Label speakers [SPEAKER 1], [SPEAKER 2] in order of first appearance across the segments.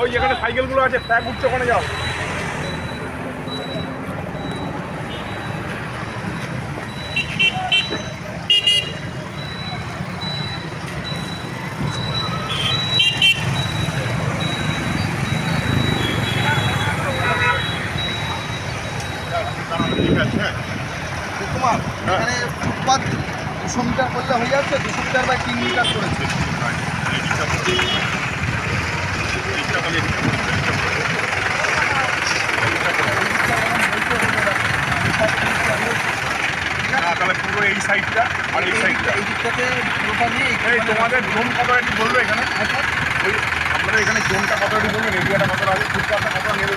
[SPEAKER 1] ওই যেখানে সাইকেলগুলো আছে ফ্ল্যাগ উঠছে ওখানে যাও।
[SPEAKER 2] কুমার এখানে দুশো মিটার করলে হয়ে যাচ্ছে, দুশো মিটার বাই তিন মিটার করেছে
[SPEAKER 1] পুরো এই সাইডটা আর এই সাইডটা।
[SPEAKER 2] এই দিকটাতে
[SPEAKER 1] তোমাদের জোন। কত একটু বলবে এখানে? ওই আপনারা এখানে জোনটা কত একটু বলবেন? এরিয়াটা কত আছে ফুটপাথটা কত? নেবে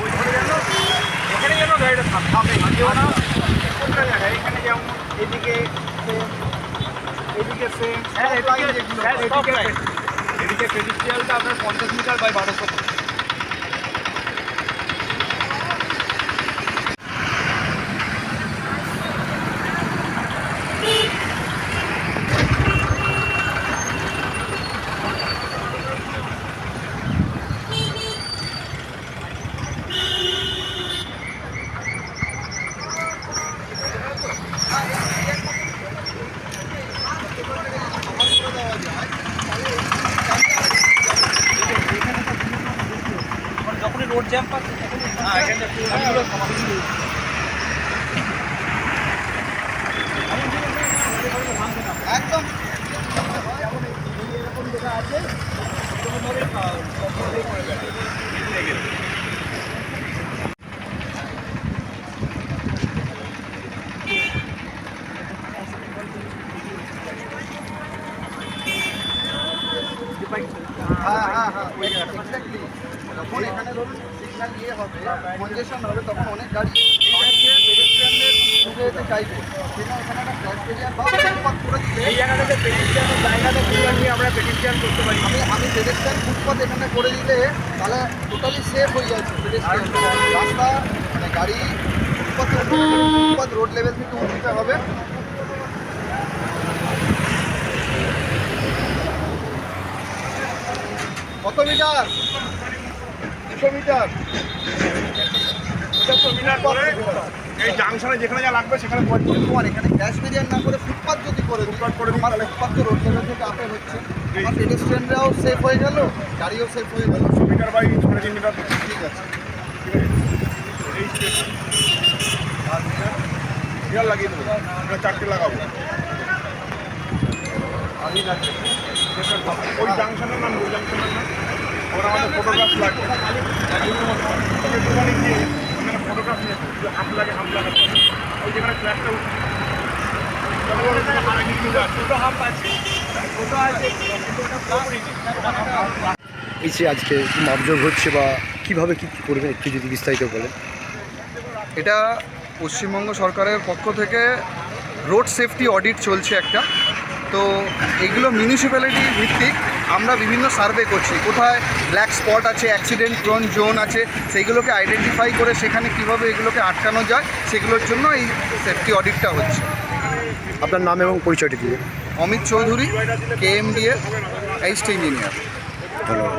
[SPEAKER 1] ওই ধরে যেন এখানে যেন গাড়িটা থাক- না। এখানে যেমন এদিকে এদিকে সেম
[SPEAKER 2] হ্যাঁ, এদিকে-
[SPEAKER 1] হ্যাঁ এদিকে এদিকে পেডিস্ট্রিয়ালটা আপনার পঞ্চাশ মিটার বাই বারোশো
[SPEAKER 2] রোড জ্যাম পাচ্ছে
[SPEAKER 1] হ্যাঁ
[SPEAKER 2] একদম হ্যাঁ হ্যাঁ যখন এখানে ধরুন সিগন্যাল ইয়ে হবে কনজেশন হবে তখন অনেক গাড়ি পেডেস্ট্রিয়ানদের ঢুকে যেতে চাইবে। সেখানে এখানে একটা বা ফুটপাথ করে দিলে
[SPEAKER 1] এই জায়গাটাতে পেডিস্ট্রিয়ানের জায়গাটা খুলে নিয়ে আমরা পেডিস্ট্রিয়ান করতে পারি।
[SPEAKER 2] আমি আমি পেডেস্ট্রিয়ান ফুটপাথ এখানে করে দিলে তাহলে টোটালি সেফ হয়ে যাচ্ছে পেডেস্ট্রিয়ান রাস্তা মানে গাড়ি ফুটপাথে ফুটপাথ রোড লেভেল থেকে উঠতে হবে। কত মিটার দুশো মিটার।
[SPEAKER 1] চারশো মিটার করে এই জাংশনে যেখানে যা লাগবে সেখানে
[SPEAKER 2] তোমার এখানে ক্যাশ বেরিয়ার না করে ফুটপাথ যদি করে
[SPEAKER 1] ফুটপাথ করে
[SPEAKER 2] আমার
[SPEAKER 1] তাহলে-
[SPEAKER 2] ফুটপাথ তো রোড লেভেল থেকে আপে হচ্ছে। আমার পেডেস্ট্রিয়ানরাও সেফ হয়ে গেল গাড়িও সেফ হয়ে গেল।
[SPEAKER 1] দুশো মিটার বাই সাড়ে তিন মিটার। ঠিক
[SPEAKER 2] আছে।
[SPEAKER 1] আর লাগিয়ে দেবো। আমরা চারটে লাগাবো। ওই জাংশনের নাম ওই জাংশনের নাম। আমাদের ফটোগ্রাফ লাগবে গিয়ে ওখানে ফটোগ্রাফ নিয়ে আসব। হাত লাগে হাত লাগে। ওই যেখানে ফ্ল্যাশটা উঠছে।
[SPEAKER 3] এই যে আজকে মাপযোগ হচ্ছে বা কীভাবে কি কি করবেন একটু যদি বিস্তারিত বলেন।
[SPEAKER 2] এটা পশ্চিমবঙ্গ সরকারের পক্ষ থেকে রোড সেফটি অডিট চলছে একটা। তো এগুলো মিউনিসিপ্যালিটি ভিত্তিক আমরা বিভিন্ন সার্ভে করছি। কোথায় ব্ল্যাক স্পট আছে অ্যাক্সিডেন্ট প্রোন জোন আছে সেইগুলোকে আইডেন্টিফাই করে সেখানে কীভাবে এগুলোকে আটকানো যায় সেগুলোর জন্য এই সেফটি অডিটটা হচ্ছে।
[SPEAKER 3] আপনার নাম এবং পরিচয়টি দিয়ে।
[SPEAKER 2] Amit Chowdhury K M D A engineer
[SPEAKER 3] ধন্যবাদ।